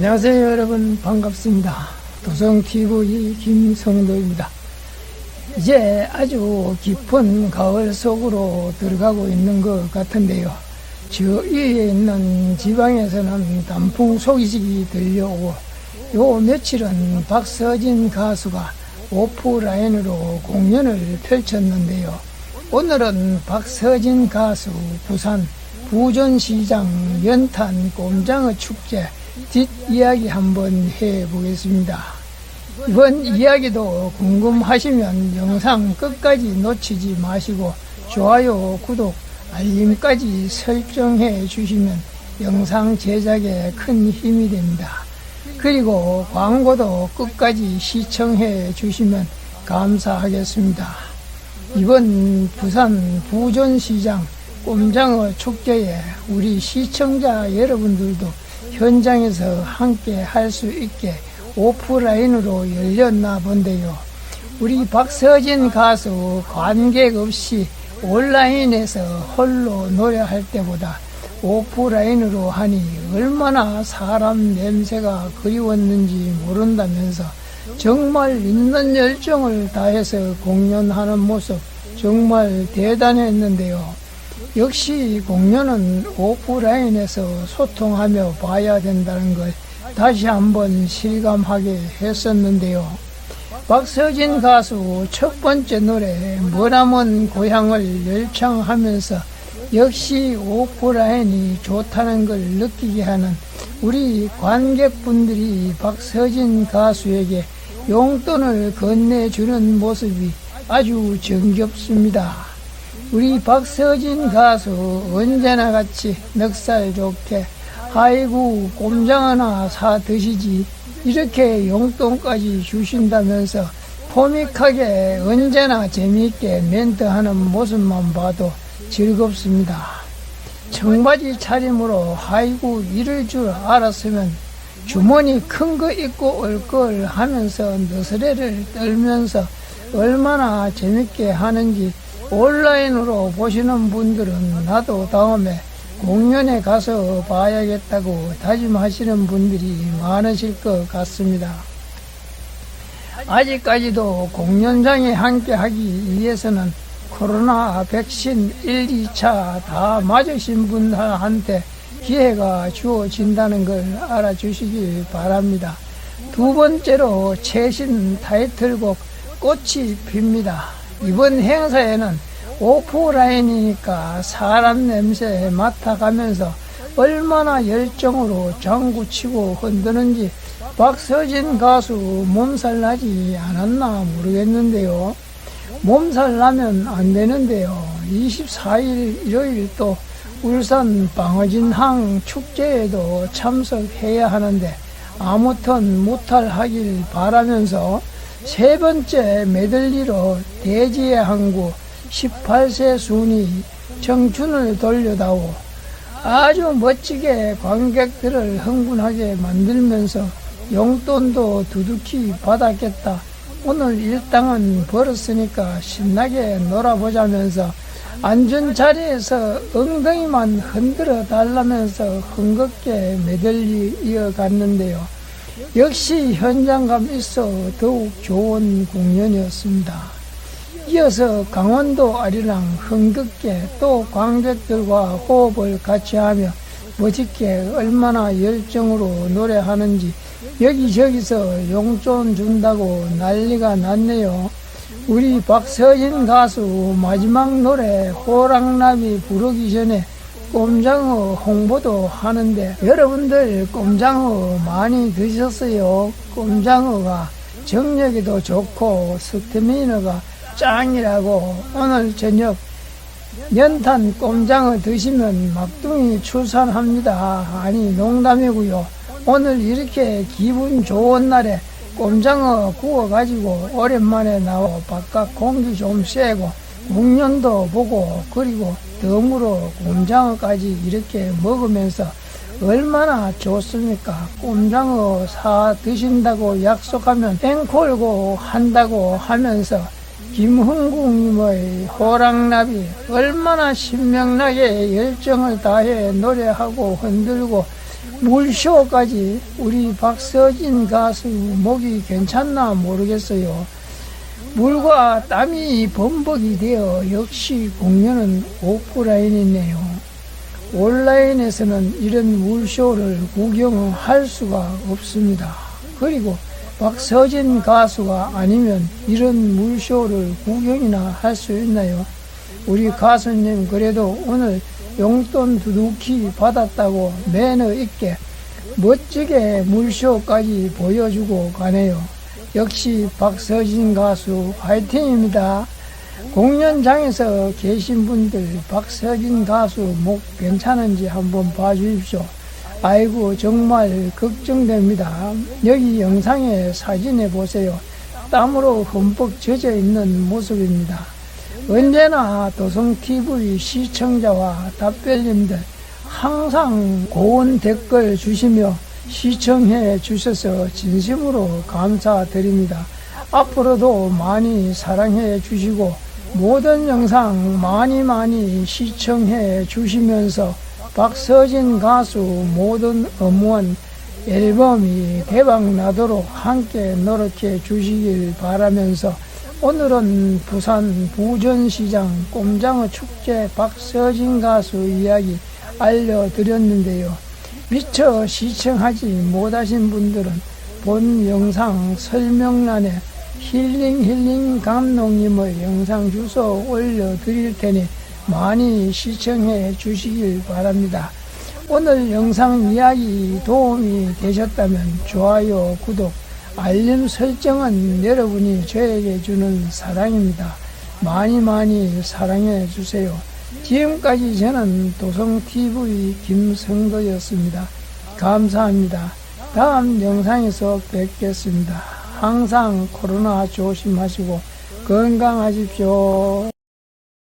안녕하세요 여러분. 반갑습니다. 도성TV 김성도입니다. 이제 아주 깊은 가을 속으로 들어가고 있는 것 같은데요. 저 위에 있는 지방에서는 단풍 소식이 들려오고 요 며칠은 박서진 가수가 오프라인으로 공연을 펼쳤는데요. 오늘은 박서진 가수 부산 부전시장 연탄 꼼장어 축제 뒷이야기 한번 해보겠습니다. 이번 이야기도 궁금하시면 영상 끝까지 놓치지 마시고 좋아요, 구독, 알림까지 설정해 주시면 영상 제작에 큰 힘이 됩니다. 그리고 광고도 끝까지 시청해 주시면 감사하겠습니다. 이번 부산 부전시장 꼼장어 축제에 우리 시청자 여러분들도 현장에서 함께 할 수 있게 오프라인으로 열렸나 본데요. 우리 박서진 가수 관객 없이 온라인에서 홀로 노래할 때보다 오프라인으로 하니 얼마나 사람 냄새가 그리웠는지 모른다면서 정말 있는 열정을 다해서 공연하는 모습 정말 대단했는데요. 역시 공연은 오프라인에서 소통하며 봐야 된다는 걸 다시 한번 실감하게 했었는데요. 박서진 가수 첫 번째 노래 머나먼 고향을 열창하면서 역시 오프라인이 좋다는 걸 느끼게 하는 우리 관객분들이 박서진 가수에게 용돈을 건네주는 모습이 아주 정겹습니다. 우리 박서진 가수 언제나 같이 넉살 좋게 아이고 꼼장 하나 사 드시지 이렇게 용돈까지 주신다면서 코믹하게 언제나 재미있게 멘트하는 모습만 봐도 즐겁습니다. 청바지 차림으로 아이고 이럴 줄 알았으면 주머니 큰 거 입고 올 걸 하면서 너스레를 떨면서 얼마나 재밌게 하는지 온라인으로 보시는 분들은 나도 다음에 공연에 가서 봐야겠다고 다짐하시는 분들이 많으실 것 같습니다. 아직까지도 공연장에 함께 하기 위해서는 코로나 백신 1, 2차 다 맞으신 분들한테 기회가 주어진다는 걸 알아주시길 바랍니다. 두 번째로 최신 타이틀곡 꽃이 핍니다. 이번 행사에는 오프라인이니까 사람 냄새 맡아가면서 얼마나 열정으로 장구치고 흔드는지 박서진 가수 몸살 나지 않았나 모르겠는데요. 몸살 나면 안 되는데요. 24일 일요일 또 울산 방어진항 축제에도 참석해야 하는데 아무튼 무탈하길 바라면서 세 번째 메들리로 대지의 항구 18세 순위 청춘을 돌려다오 아주 멋지게 관객들을 흥분하게 만들면서 용돈도 두둑히 받았겠다. 오늘 일당은 벌었으니까 신나게 놀아보자면서 앉은 자리에서 엉덩이만 흔들어 달라면서 흥겁게 메들리 이어갔는데요. 역시 현장감 있어 더욱 좋은 공연이었습니다. 이어서 강원도 아리랑 흥겹게 또 관객들과 호흡을 같이 하며 멋있게 얼마나 열정으로 노래하는지 여기저기서 용돈 준다고 난리가 났네요. 우리 박서진 가수 마지막 노래 호랑나비 부르기 전에 꼼장어 홍보도 하는데 여러분들 꼼장어 많이 드셨어요. 꼼장어가 정력에도 좋고 스테미너가 짱이라고 오늘 저녁 연탄 꼼장어 드시면 막둥이 출산합니다. 아니 농담이고요. 오늘 이렇게 기분 좋은 날에 꼼장어 구워가지고 오랜만에 나와 바깥 공기 좀 쐬고 공연도 보고 그리고 덤으로 꼼장어까지 이렇게 먹으면서 얼마나 좋습니까? 꼼장어 사 드신다고 약속하면 앵콜고 한다고 하면서 김흥국님의 호랑나비 얼마나 신명나게 열정을 다해 노래하고 흔들고 물쇼까지 우리 박서진 가수 목이 괜찮나 모르겠어요. 물과 땀이 범벅이 되어 역시 공연은 오프라인이네요. 온라인에서는 이런 물쇼를 구경할 수가 없습니다. 그리고 박서진 가수가 아니면 이런 물쇼를 구경이나 할 수 있나요? 우리 가수님 그래도 오늘 용돈 두둑히 받았다고 매너 있게 멋지게 물쇼까지 보여주고 가네요. 역시 박서진 가수 화이팅입니다. 공연장에서 계신 분들 박서진 가수 목 괜찮은지 한번 봐주십시오. 아이고 정말 걱정됩니다. 여기 영상에 사진에 보세요. 땀으로 흠뻑 젖어 있는 모습입니다. 언제나 도성TV 시청자와 답변님들 항상 고운 댓글 주시며 시청해 주셔서 진심으로 감사드립니다. 앞으로도 많이 사랑해 주시고 모든 영상 많이 많이 시청해 주시면서 박서진 가수 모든 음원 앨범이 대박 나도록 함께 노력해 주시길 바라면서 오늘은 부산 부전시장 꼼장어 축제 박서진 가수 이야기 알려드렸는데요. 미처 시청하지 못하신 분들은 본 영상 설명란에 힐링 힐링 감독님의 영상 주소 올려드릴 테니 많이 시청해 주시길 바랍니다. 오늘 영상 이야기 도움이 되셨다면 좋아요, 구독, 알림 설정은 여러분이 저에게 주는 사랑입니다. 많이 많이 사랑해 주세요. 지금까지 저는 도성TV 김성도였습니다. 감사합니다. 다음 영상에서 뵙겠습니다. 항상 코로나 조심하시고 건강하십시오.